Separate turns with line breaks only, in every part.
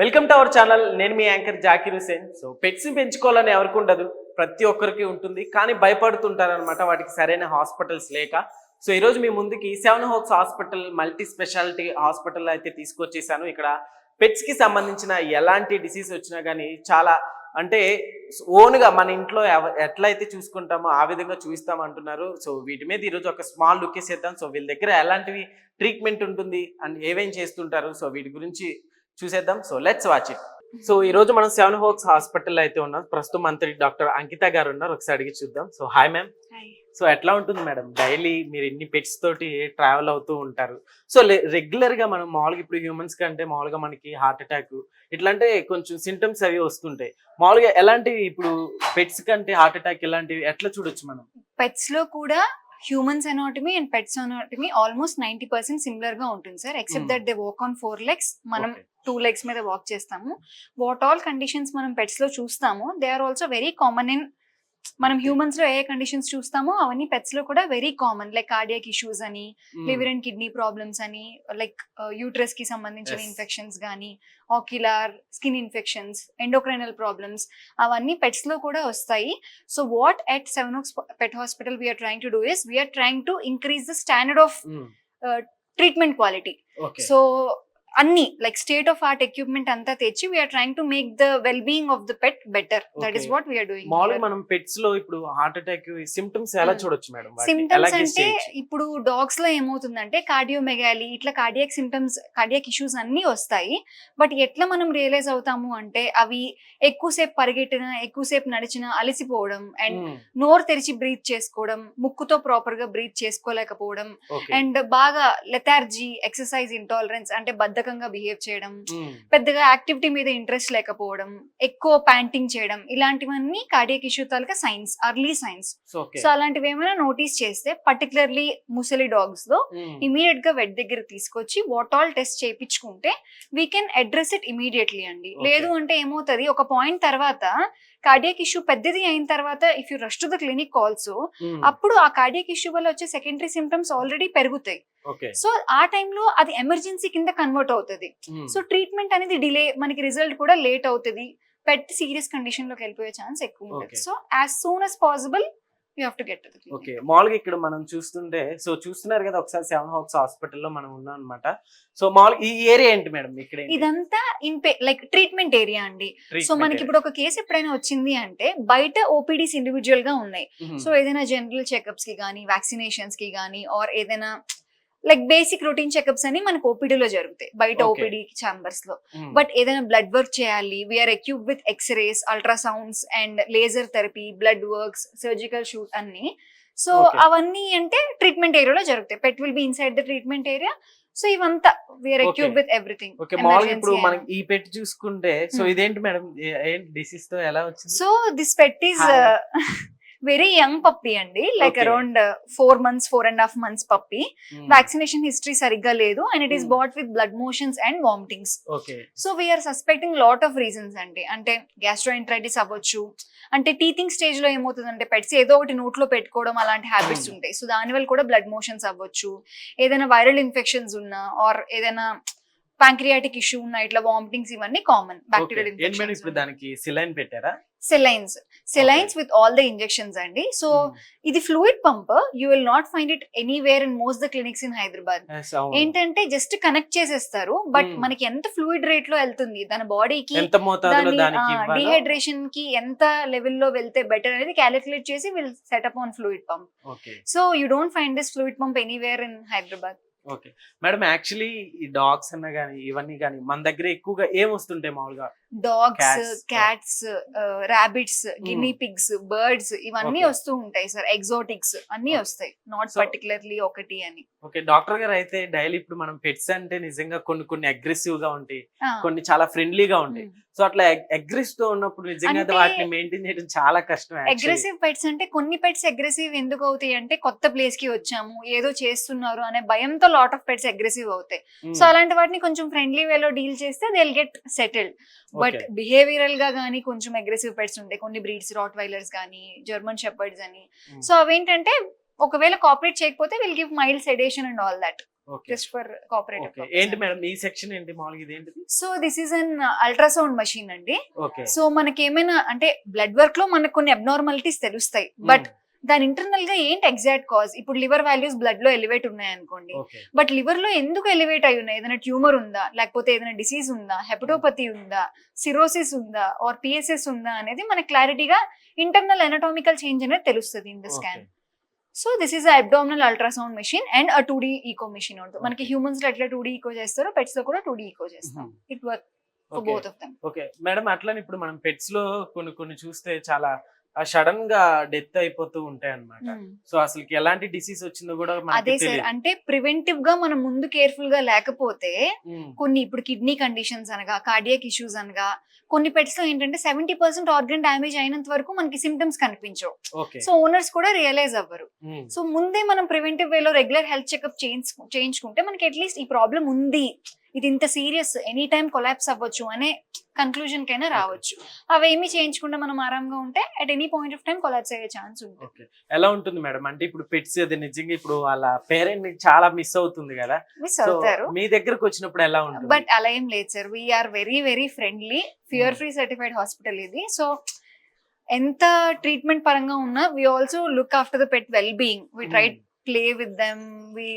Welcome to our channel నేను మీ anchor Zakir Hussain. So pets పెంచుకోవాలని ఎవరికి ఉండదు. ప్రతి ఒక్కరికి ఉంటుంది. కానీ భయపడుతుంటారు అనమాట వాటికి సరైన హాస్పిటల్స్ లేక. సో ఈరోజు మీ ముందుకి seven oaks hospital multi specialty hospital అయితే తీసుకొచ్చేసాను. ఇక్కడ పెట్స్కి సంబంధించిన ఎలాంటి డిసీజ్ వచ్చినా కానీ చాలా అంటే ఓన్గా మన ఇంట్లో ఎవ- ఎట్లయితే చూసుకుంటామో ఆ విధంగా చూపిస్తాం అంటున్నారు. సో వీటి మీద ఈరోజు ఒక స్మాల్ లుక్ వేసేద్దాం. సో వీళ్ళ దగ్గర ఎలాంటివి ట్రీట్మెంట్ ఉంటుంది? అండ్ ఏమేం చేస్తుంటారు? సో వీటి గురించి చూసేద్దాం. So let's watch it so ఈ రోజు మనం సెవెన్ హోక్స్ హాస్పిటల్ అయితే ఉన్నాం. ప్రస్తుతం మంత్రి డాక్టర్ అంకిత గారు ఉన్నారు. ఒకసారి అడిగి చూద్దాం. సో హాయ్ మ్యామ్ సో ఎట్లా ఉంటుంది మేడం? డైలీ మీరు ఎన్ని పెట్స్ తోటి ట్రావెల్ అవుతూ ఉంటారు. సో రెగ్యులర్గా మనం మామూలుగా ఇప్పుడు హ్యూమన్స్ కంటే మామూలుగా మనకి హార్ట్ అటాక్ ఇట్లాంటే కొంచెం సింటమ్స్ అవి వస్తుంటాయి. మామూలుగా ఎలాంటివి ఇప్పుడు పెట్స్ కంటే హార్ట్ అటాక్ ఇలాంటివి ఎట్లా చూడొచ్చు మనం?
పెట్స్లో కూడా humans anatomy and pets anatomy almost ninety percent సిమిలర్గా ఉంటుంది sir except. That they walk on four legs మనం. టూ లెగ్స్ మీద వాక్ చేస్తాము వాట్ ఆల్ కండిషన్స్ మనం పెట్స్లో చూస్తాము they are also very common in మనం హ్యూమన్స్లో ఏ కండిషన్స్ చూస్తామో అవన్నీ పెట్స్లో కూడా very common like cardiac issues అని
Hmm.
Liver and kidney problems అని లైక్ యూట్రస్కి సంబంధించిన. ఇన్ఫెక్షన్స్ కానీ ocular skin infections endocrinal problems అవన్నీ పెట్స్లో కూడా వస్తాయి so what at seven oaks pet hospital we're trying to do is we're trying to increase the standard of
Hmm.
Treatment quality. So అన్ని like state of art equipment అంతా తెచ్చి we're trying to make the well being of the pet better that is. What we're doing
మామూలుగా మనం పెట్స్లో ఇప్పుడు heart attack symptoms ఎలా
Hmm.
చూడొచ్చు madam
symptoms
guess
అంటే? ఇప్పుడు డాగ్స్లో ఏమవుతుందంటే కార్డియోమెగాలి ఇట్లా కార్డియాక్ సిమ్టమ్స్ కార్డియాక్ ఇష్యూస్ అన్ని వస్తాయి బట్ ఎట్లా మనం రియలైజ్ అవుతాము అంటే అవి ఎక్కువసేపు పరిగెట్టిన ఎక్కువసేపు నడిచిన అలసిపోవడం అండ్
Hmm.
నోరు తెరిచి బ్రీత్ చేసుకోవడం ముక్కుతో ప్రాపర్గా బ్రీత్ చేసుకోలేకపోవడం. అండ్ బాగా లెథార్జీ ఎక్సర్సైజ్ ఇంటాలరెన్స్ అంటే బద్ధకంగా బిహేవ్ చేయడం. పెద్దగా యాక్టివిటీ మీద ఇంట్రెస్ట్ లేకపోవడం ఎక్కువ ప్యాంటింగ్ చేయడం ఇలాంటివన్నీ కార్డియక్ ఇష్యూ తాలూకా సైన్స్ అర్లీ సైన్స్. సో అలాంటివి ఏమైనా నోటీస్ చేస్తే పర్టికులర్లీ ముసలి డాగ్స్లో. ఇమీడియట్గా వెట్ దగ్గర తీసుకొచ్చి వాట్ ఆల్ టెస్ట్ చేయించుకుంటే we can address it immediately అండి. లేదు అంటే ఏమవుతుంది ఒక పాయింట్ తర్వాత కార్డియక్ ఇష్యూ పెద్దది అయిన తర్వాత if you rush to the clinic also. అప్పుడు ఆ కార్డియక్ ఇష్యూ వల్ల వచ్చే సెకండరీ సిమ్టమ్స్ ఆల్రెడీ పెరుగుతాయి. సో ఆ టైంలో అది ఎమర్జెన్సీ కింద కన్వర్ట్ అవుతుంది. సో ట్రీట్మెంట్ అనేది డిలే మనకి రిజల్ట్ కూడా లేట్ అవుతుంది పెట్ సీరియస్ కండిషన్లోకి వెళ్ళిపోయే ఛాన్స్ ఎక్కువ. ఉంటుంది so as soon as possible you have to get
okay మామూలుగా ఇక్కడ మనం చూస్తుంటే సో చూస్తున్నారు కదా ఒకసారి సెవెన్ హోక్స్ హాస్పిటల్లో మనం ఉన్నాం అనమాట సో మామూలుగా ఈ ఏరియా ఏంటి మేడం ఇక్కడ?
ఇదంతా ఇన్ లైక్ ట్రీట్మెంట్ ఏరియా అండి సో మనకి. ఇప్పుడు ఒక కేసు ఎప్పుడైనా వచ్చింది అంటే బయట ఓపీడీస్ ఇండివిజువల్గా ఉన్నాయి. సో ఏదైనా జనరల్ చెకప్స్కి కానీ వ్యాక్సినేషన్స్కి కానీ ఆర్ ఏదైనా లైక్ బేసిక్ రొటీన్ చెకప్స్ అని మనకు ఓపీడీలో జరుగుతాయి బయట. ఓపీడీ ఛాంబర్స్లో
Hmm.
బట్ ఏదైనా బ్లడ్ వర్క్ చేయాలి we're equipped with x rays ultrasounds and laser therapy blood works surgical suite అన్ని సో. అవన్నీ అంటే ట్రీట్మెంట్ ఏరియాలో జరుగుతాయి pet will be inside the treatment area so ఇవంతా we're equipped. With everything
okay మామూలుగా ఇప్పుడు మనం ఈ పెట్టి చూసుకుంటే సో
Hmm.
ఇదేంటి మేడం డిసీజ్తో ఎలా వచ్చింది
so this pet is. Very young puppy అండి like. Around four months four and half months puppy
Hmm.
Vaccination history సరిగ్గా లేదు and it is
Hmm.
Brought with blood motions and vomitings so we're suspecting lot of reasons అండి అంటే gastroenteritis అవ్వచ్చు అంటే teething స్టేజ్లో ఏమవుతుందంటే pets ఏదో ఒకటి నోట్లో పెట్టుకోవడం అలాంటి హ్యాబిట్స్
Hmm.
ఉంటాయి సో దానివల్ల కూడా బ్లడ్ మోషన్స్ అవ్వచ్చు ఏదైనా వైరల్ ఇన్ఫెక్షన్స్ ఉన్నా ఆర్ ఏదైనా ప్యాంక్రియాటిక్ ఇష్యూ ఉన్నా ఇట్లా వామిటింగ్స్ ఇవన్నీ కామన్. బ్యాక్టీరియల్
ఇప్పుడు దానికి? సిలైన్ పెట్టారా?
Salines salines with all the injections అండి. So
Hmm.
ఇది fluid pump you will not find it anywhere in most the clinics in Hyderabad. ఏంటంటే జస్ట్ కనెక్ట్ చేసేస్తారు బట్
Hmm.
మనకి ఎంత ఫ్లూయిడ్ రేట్లో వెళ్తుంది? దాని బాడీకి? డిహైడ్రేషన్కి ఎంత లెవెల్లో వెళ్తే బెటర్ అనేది క్యాలిక్యులేట్ చేసి will set up on fluid pump so you don't find this fluid pump anywhere in Hyderabad
okay. Madam actually ఈ డాగ్స్ అన్న కానీ ఇవన్నీ కానీ మన దగ్గర ఎక్కువగా ఏం వస్తుంటాయి మామూలుగా?
Dogs cats rabbits guinea pigs birds ఇవన్నీ. వస్తూ ఉంటాయి సార్. ఎగ్జోటిక్స్ అన్ని. వస్తాయి. నాట్ పర్టికులర్లీ ఒకటి అని.
ఓకే డాక్టర్ గారు అయితే డైలీ ఇప్పుడు మనం పెట్స్ అంటే నిజంగా కొన్ని కొన్ని అగ్రెసివ్గా ఉంటాయి. కొన్ని చాలా ఫ్రెండ్లీగా ఉంటాయి. సో అట్లా అగ్రెసివ్తో ఉన్నప్పుడు నిజంగా వాటిని మెయింటైన్ చేయడం చాలా కష్టం.
అగ్రెసివ్ పెట్స్ అంటే కొన్ని పెట్స్ అగ్రెసివ్ ఎందుకు అవుతాయి అంటే కొత్త ప్లేస్కి వచ్చాము ఏదో చేస్తున్నారు అనే భయంతో లాట్ ఆఫ్ పెట్స్ అగ్రెసివ్ అవుతాయి. సో అలాంటి వాటిని కొంచెం ఫ్రెండ్లీ వేలో డీల్ చేస్తే దే గెట్ సెటిల్డ్ బట్. బిహేవియరల్గా కానీ కొంచెం అగ్రెసివ్ పెట్స్ ఉంటాయి కొన్ని బ్రీడ్స్ రాట్ వైలర్స్ కానీ జర్మన్ షెపర్డ్స్ అని. సో అవేంటంటే ఒకవేళ కాపరేట్ చేయకపోతే will give mild sedation and all that. Just for cooperative
ఏంటి మేడం? సెక్షన్ ఏంటి? మామూలుగా
so this is an ultrasound machine అండి. సో మనకి ఏమైనా అంటే బ్లడ్ వర్క్లో మనకు కొన్ని అబ్నార్మాలిటీస్ తెలుస్తాయి. బట్ దాని ఇంటర్నల్గా ఏంటి ఎగ్జాక్ట్ కాజ్ ఇప్పుడు లివర్ వాల్యూస్ బ్లడ్లో ఎలివేట్ ఉన్నాయి అనుకోండి బట్ లివర్లో ఎందుకు ఎలివేట్ అయి ఉన్నాయి? ఏదైనా ట్యూమర్ ఉందా? లేకపోతే ఏదైనా డిసీజ్ ఉందా? హెపటోపతి ఉందా? సిరోసిస్ ఉందా? ఆర్ పిఎస్ఎస్ ఉందా? అనేది మనకి క్లారిటీగా ఇంటర్నల్ ఎనటామికల్ చేంజ్ అనేది తెలుస్తుంది in the scan so this is abdominal ultrasound machine and a two D echo machine ఉంటుంది మనకి. హ్యూమన్స్లో ఎట్లా టూ డీ ఈకో చేస్తారో పెట్స్లో కూడా టూ డీ ఈకో చేస్తాం ఇట్ వర్క్
ఓకే మేడం అట్లని ఇప్పుడు మనం పెట్స్లో కొన్ని కొన్ని చూస్తే చాలా సడన్గా డెత్ అయిపోతూ ఉంటాయి అన్నమాట సో అసలు ఎలాంటి డిసీజ్ వచ్చిందో కూడా
అదే సార్ అంటే ప్రివెంటివ్గా మనం ముందు కేర్ఫుల్గా లేకపోతే కొన్ని ఇప్పుడు కిడ్నీ కండిషన్స్ అనగా కార్డియాక్ ఇష్యూస్ అనగా కొన్ని పెట్స్లో ఏంటంటే సెవెంటీ పర్సెంట్ ఆర్గన్ డ్యామేజ్ అయినంత వరకు మనకి సిమ్టమ్స్ కనిపించవు. సో ఓనర్స్ కూడా రియలైజ్ అవ్వరు. సో ముందే మనం ప్రివెంటివ్ వేలో రెగ్యులర్ హెల్త్ చెకప్ చేయించుకుంటే మనకి అట్లీస్ట్ ఈ ప్రాబ్లం ఉంది. ఇది ఇంత సీరియస్ ఎనీ టైం కొలాప్స్ అవ్వచ్చు అనే కన్క్లూజన్ కైనా రావచ్చు. అవేమి చేయించకుండా మనం ఆరాంగా ఉంటే at any point of time collapse అయ్యే ఛాన్స్ ఉంటుంది.
ఎలా ఉంటుంది మేడం? అంటే ఇప్పుడు పెట్స్ అది నిజంగా ఇప్పుడు వాళ్ళ పేరెంట్ చాలా మిస్ అవుతుంది కదా?
మిస్ అవుతారు.
మీ దగ్గరకు వచ్చినప్పుడు ఎలా ఉంటుంది?
బట్ అలా ఏం లేదు sir. We're very very friendly fear free certified hospital ఇది. సో ఎంత ట్రీట్మెంట్ పరంగా ఉన్నా we also look after the pet well being we try play with them we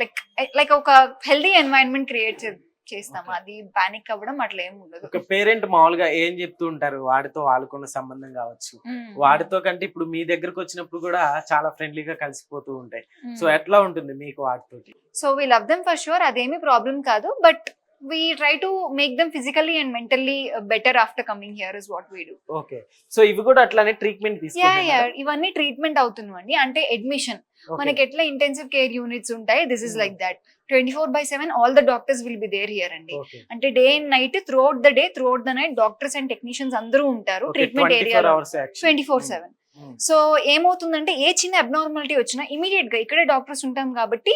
like like ఒక హెల్దీ ఎన్వైరన్మెంట్ క్రియేట్ చేస్తాం. అది పానిక్ అవ్వడం అట్లా ఏం ఉండదు.
ఒక పేరెంట్ మామూలుగా ఏం చెప్తూ ఉంటారు? వాడితో వాళ్ళకున్న సంబంధం కావచ్చు. వాడితో కంటే ఇప్పుడు మీ దగ్గరకు వచ్చినప్పుడు కూడా చాలా ఫ్రెండ్లీగా కలిసిపోతూ ఉంటాయి. సో ఎట్లా ఉంటుంది మీకు వాటితోటి
so we love them for sure అదేమి ప్రాబ్లం కాదు. But we try to make them physically and mentally better after coming here is what we do
okay so ఇవి కూడా అట్లానే ట్రీట్మెంట్
యా యా ఇవన్నీ ట్రీట్మెంట్ అవుతున్నాయండి అంటే అడ్మిషన్ మనకి ఎట్లా ఇంటెన్సివ్ కేర్ యూనిట్స్ ఉంటాయి this is
Hmm.
Like that twenty four by seven all the doctors will be there here అండి అంటే day and night throughout the day throughout the night doctors and technicians అందరూ ఉంటారు treatment ఏరియాలో twenty four seven so ఏమవుతుందంటే ఏ చిన్న abnormality వచ్చినా ఇమీడియట్గా ఇక్కడే డాక్టర్స్ ఉంటాం కాబట్టి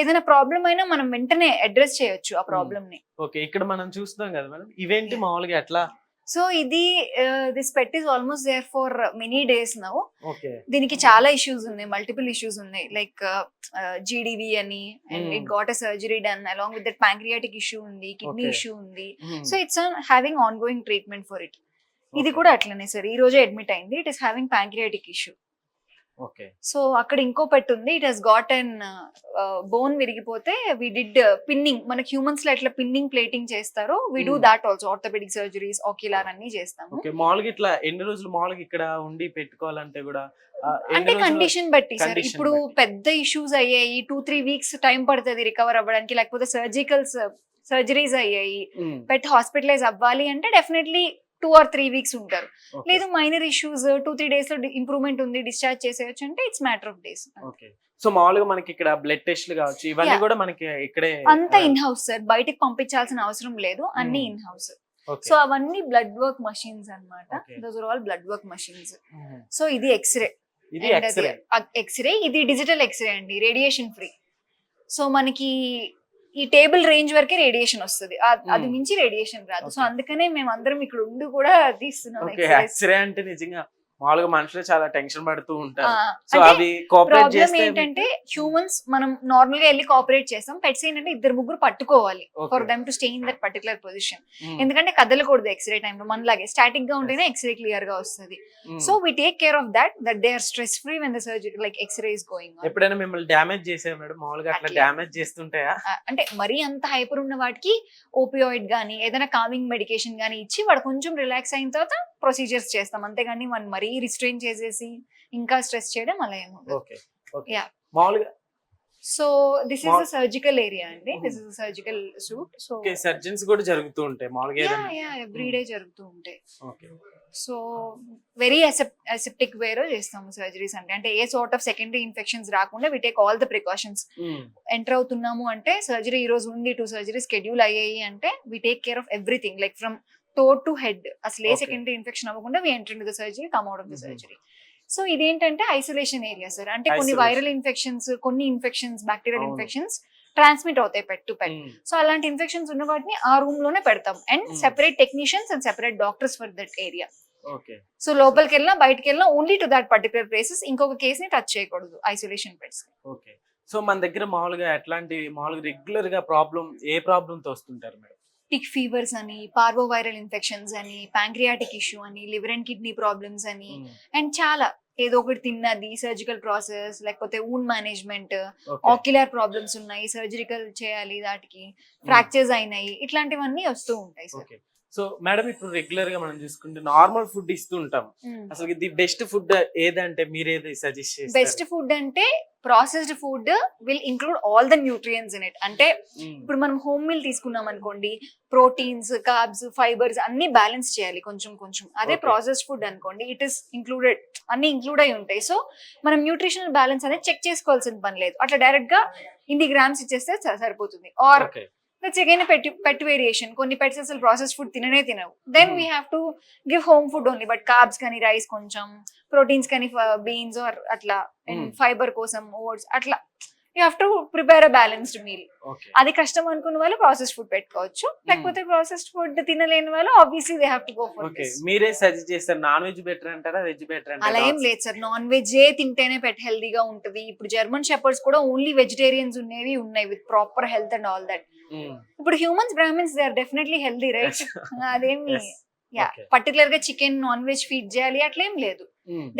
ఏదైనా ప్రాబ్లం అయినా మనం వెంటనే అడ్రస్ చేయొచ్చు ఆ ప్రాబ్లమ్ని.
ఓకే ఇక్కడ మనం చూస్తున్నాం కదా మేడం ఇవేంటి మామూలుగా ఎట్లా?
సో ఇది this pet is almost there for many days now దీనికి చాలా ఇష్యూస్ ఉన్నాయి మల్టిపుల్ ఇష్యూస్ ఉన్నాయి. లైక్ జీడివి అని and
Hmm.
It got a surgery done along with that pancreatic issue ఉంది కిడ్నీ. ఇష్యూ ఉంది. So it's having ongoing treatment for it ఇది కూడా అట్లనే సార్ ఈ రోజే అడ్మిట్ అయింది it is having pancreatic issue so అక్కడ ఇంకో పెట్ ఉంది. It has got and bone విరిగిపోతే we did pinning మనకి హ్యూమన్స్లో ఎట్లా పిన్నింగ్ ప్లేటింగ్ చేస్తారో we do
Hmm.
That also orthopaedic surgeries ocular అన్ని చేస్తాము.
ఓకే. మామూలుగా ఇట్లా ఎన్ని రోజులు మామూలుగా ఇక్కడ ఉండి పెట్టుకోవాలంటే కూడా
అంటే కండిషన్ బట్టి సార్. ఇప్పుడు. పెద్ద ఇష్యూస్ అయ్యాయి. టూ త్రీ వీక్స్ టైం పడుతుంది రికవర్ అవ్వడానికి. లేకపోతే సర్జికల్ సర్జరీస్ అయ్యాయి.
ఉమ్,
పెట్ హాస్పిటలైజ్ అవ్వాలి అంటే definitely two or three weeks ఉంటారు. లేదు మైనర్ ఇష్యూస్ టూ త్రీ డేస్లో ఇంప్రూవ్మెంట్ ఉంది డిశ్చార్జ్ చేసేయచ్చు అంటే it's matter of days
so మామూలుగా మనకి ఇక్కడ బ్లడ్ టెస్ట్లు కావచ్చు ఇవన్నీ. కూడా మనకి ఇక్కడే
అంతా ఇన్ హౌస్ సార్ బయటికి పంపించాల్సిన అవసరం లేదు అన్ని. In house. సో అవన్నీ బ్లడ్ వర్క్ మషిన్స్ అన్నమాట.
Okay.
Those are all blood work machines so ఇది ఎక్స్రే
ఇది ఎక్స్రే
ఎక్స్రే ఇది డిజిటల్ ఎక్స్రే అండి రేడియేషన్ ఫ్రీ సో మనకి ఈ టేబుల్ రేంజ్ వరకే రేడియేషన్ వస్తుంది అది
Hmm.
మించి రేడియేషన్ రాదు సో. అందుకనే మేము అందరం ఇక్కడ ఉండి కూడా తీస్తున్నాం
అంటే నిజంగా మామూలుగా మనుషులు చాలా టెన్షన్ పడుతూ ఉంటారు. సో అవి కోఆపరేట్ చేస్తే
ఏంటంటే హ్యూమన్స్ మనం నార్మల్గా వెళ్ళి కోఆపరేట్ చేస్తాం. పెట్స్ ఏంటంటే ఇద్దరు ముగ్గురు పట్టుకోవాలి. For them to stay in that particular position ఎందుకంటే కదలకూడదు ఎక్స్రే టైంలో మనలాగే స్టాటిక్గా ఉంటేనే ఎక్స్రే క్లియర్గా వస్తుంది. So we take care of that that they are stress free when the surgery like x ray is going
ఎప్పుడైనా మిమ్మల్ని డ్యామేజ్ చేసే మేడం? మామూలుగా అట్లా. డ్యామేజ్ చేస్తుంటాయా?
అంటే మరీ అంత హైపర్ ఉన్న వాటికి ఓపియాయిడ్ గానీ ఏదైనా కామింగ్ మెడికేషన్ గానీ ఇచ్చి వాడు కొంచెం రిలాక్స్ అయిన తర్వాత ప్రొసీజర్స్ చేస్తాం. అంతేగాని మనం మరీ రిస్ట్రెయిన్ చేసేసి ఇంకా స్ట్రెస్ చేయడం అలా ఏమి ఉండదు.
Okay okay
Yeah.
మామూలుగా
so this is surgical area అండి. This is surgical suite so
okay surgeons కూడా జరుగుతూ ఉంటాయి. మామూలుగా
ఎవ్రీ డే జరుగుతూ ఉంటాయి. సో వెరీ అసెప్టిక్ వేలో చేస్తాము సర్జరీస్ అంటే. అంటే a sort of secondary infections రాకుండా we take all the precautions enter అవుతున్నాము అంటే సర్జరీ ఈ రోజు ఉంది. టూ సర్జరీ స్కెడ్యూల్ అయ్యాయి అంటే we take care of everything like from toe to head అసలు ఏ. సెకండరీ ఇన్ఫెక్షన్ అవ్వకుండా we enter the surgery come out of the. Surgery so ఇదేంటంటే ఐసోలేషన్ ఏరియా సార్ అంటే కొన్ని. వైరల్ ఇన్ఫెక్షన్స్ కొన్ని ఇన్ఫెక్షన్స్ బ్యాక్టీరియల్. ఇన్ఫెక్షన్స్ ట్రాన్స్మిట్ అవుతాయి pet to pet so అలాంటి infections ఉన్న వాటిని ఆ రూమ్లోనే పెడతాం. And. Separate technicians and separate doctors for that area so లోపలికి వెళ్ళినా బయటకి వెళ్ళినా only to that particular places ఇంకొక కేస్ని టచ్ చేయకూడదు ఐసోలేషన్ పెట్స్
ఓకే సో మన దగ్గర మామూలుగా ఎట్లాంటి మామూలుగా రెగ్యులర్గా ప్రాబ్లం ఏ ప్రాబ్లమ్తో వస్తుంటారు మేడం?
టిక్ ఫీవర్స్ అని పార్వోవైరల్ ఇన్ఫెక్షన్స్ అని ప్యాంక్రియాటిక్ ఇష్యూ అని లివర్ అండ్ కిడ్నీ ప్రాబ్లమ్స్ అని అండ్ చాలా. ఏదో ఒకటి తిన్నది సర్జికల్ ప్రాసెస్ లేకపోతే ఊన్ మేనేజ్మెంట్ ఆక్యులర్ ప్రాబ్లమ్స్ ఉన్నాయి సర్జరికల్ చేయాలి వాటికి ఫ్రాక్చర్స్ అయినాయి ఇట్లాంటివన్నీ వస్తూ ఉంటాయి సార్
సో మేడం ఇప్పుడు రెగ్యులర్గా మనం చూసుకుంటే నార్మల్ ఫుడ్ ఇస్తూ ఉంటాం. అసలు ది బెస్ట్ ఫుడ్ ఏదంటే మీరు ఏది సజెస్ట్ చేస్తారు?
బెస్ట్ ఫుడ్ అంటే processed food will include all the nutrients in it అంటే. ఇప్పుడు మనం హోమ్ మీల్ తీసుకున్నాం అనుకోండి ప్రోటీన్స్ కార్బ్స్ ఫైబర్స్ అన్ని బ్యాలెన్స్ చేయాలి కొంచెం కొంచెం. అదే. ప్రాసెస్డ్ ఫుడ్ అనుకోండి ఇట్ ఇస్ ఇంక్లూడెడ్ అన్ని ఇంక్లూడ్ అయి ఉంటాయి. సో మనం న్యూట్రిషనల్ బ్యాలెన్స్ అనేది చెక్ చేసుకోవాల్సిన పని లేదు. అట్లా డైరెక్ట్గా ఇన్ని గ్రామ్స్ ఇచ్చేస్తే సరిపోతుంది. Or
okay
again pet pet variation కొన్ని పెట్స్ అసలు ప్రాసెస్ ఫుడ్ తిననే తినవు. Then
Hmm.
We have to give home food only but carbs కానీ రైస్ కొంచెం ప్రోటీన్స్ కానీ బీన్స్ ఆర్ అట్లా అండ్
Hmm.
ఫైబర్ కోసం ఓట్స్ అట్లా. You have to prepare a balanced meal అది కష్టం అనుకున్న వాళ్ళు ప్రాసెస్ ఫుడ్ పెట్టుకోవచ్చు. లేకపోతే ప్రాసెస్డ్ ఫుడ్ తినలేని వాళ్ళు obviously they have to go for
okay మీరే సజెస్ట్ చేస్తారు నాన్ వెజ్ బెటర్ అంటారా వెజ్ బెటర్
అలా ఏం లేదు సార్. నాన్ వెజ్ ఏ తింటేనే పెట్ హెల్దీగా ఉంటది. ఇప్పుడు జర్మన్ షెపర్డ్స్ కూడా ఓన్లీ వెజిటేరియన్స్ ఉన్నవి ఉన్నాయి with proper health and all that. ఇప్పుడు humans Brahmins they are definitely healthy right అదేమి. యా. పర్టికులర్గా చికెన్ నాన్ వెజ్ ఫీడ్ చేయాలి అట్లేం లేదు.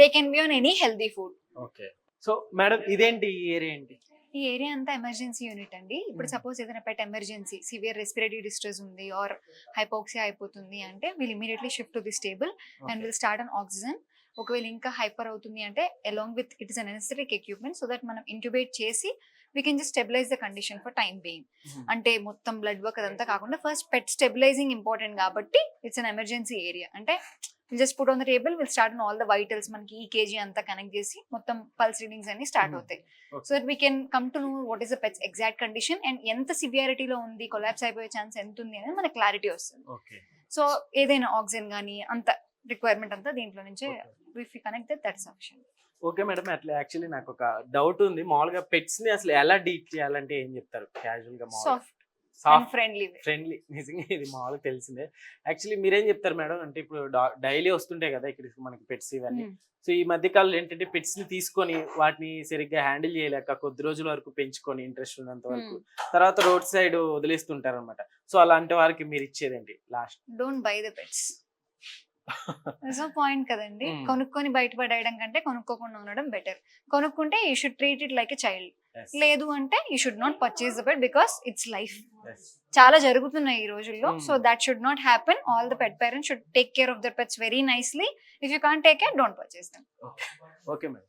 They can be on any healthy food
okay so madam ఇదేంటి ఈ ఏరియా ఏంటి?
ఈ ఏరియా అంతా ఎమర్జెన్సీ యూనిట్ అండి. ఇప్పుడు. సపోజ్ ఏదైనా pet emergency severe respiratory distress ఉంది ఆర్ హైపోక్సియా అయిపోతుంది అంటే will immediately shift to the stable and will start on oxygen ఒకవేళ ఇంకా హైపర్ అవుతుంది అంటే along with it is a necessary equipment so that మనం ఇంట్యూబేట్ చేసి we can just stabilize the condition for time being. అంటే మొత్తం blood work అదంతా కాకుండా ఫస్ట్ పెట్ స్టెబిలైజింగ్ ఇంపార్టెంట్ కాబట్టి ఇట్స్ అన్ ఎమర్జెన్సీ ఏరియా అంటే just put on the table will start all the vitals మనకి ఈ కేజీ అంతా కనెక్ట్ చేసి మొత్తం పల్స్ రీడింగ్స్ అన్ని స్టార్ట్
Mhm.
అవుతాయి. So that we can come to know what is the pet's exact condition and ఎంత సివియారిటీలో ఉంది కొలాప్స్ అయిపోయే ఛాన్స్ ఎంత ఉంది అనేది మనకి క్లారిటీ వస్తుంది సో ఏదైనా ఆక్సిజన్ కానీ అంత రిక్వైర్మెంట్ అంతా దీంట్లో నుంచే. If you connect that sufficient
okay madam అట్లా యాక్చువల్లీ నాకు ఒక డౌట్ ఉంది. మామూలుగా పెట్స్ని అసలు ఎలా డీల్ చేయాలంటే ఏం చెప్తారు? క్యాజువల్గా
సాఫ్ట్
సాఫ్ట్
ఫ్రెండ్లీ
ఫ్రెండ్లీ నిజంగా ఇది మామూలుగా తెలిసిందే. యాక్చువల్లీ మీరేం చెప్తారు మేడం? అంటే ఇప్పుడు డైలీ వస్తుంటాయి కదా ఇక్కడికి మనకి పెట్స్ ఇవన్నీ. సో ఈ మధ్య కాలంలో ఏంటంటే పెట్స్ని తీసుకొని వాటిని సరిగ్గా హ్యాండిల్ చేయలేక కొద్ది రోజుల వరకు పెంచుకొని ఇంట్రెస్ట్ ఉన్నంత వరకు తర్వాత రోడ్ సైడ్ వదిలేస్తుంటారు అనమాట సో అలాంటి వారికి మీరు ఇచ్చేదేంటి? Last
don't buy the pets so point కదండి.
Hmm.
కొనుక్కొని బయటపడేయడం కంటే కొనుక్కోకుండా ఉండడం బెటర్ కొనుక్కుంటే you should treat it like a child లేదు అంటే you should not purchase the pet because it's life చాలా జరుగుతున్నాయి ఈ రోజుల్లో. So that should not happen all the pet parents should take care of their pets very nicely if you can take care don't purchase them
okay madam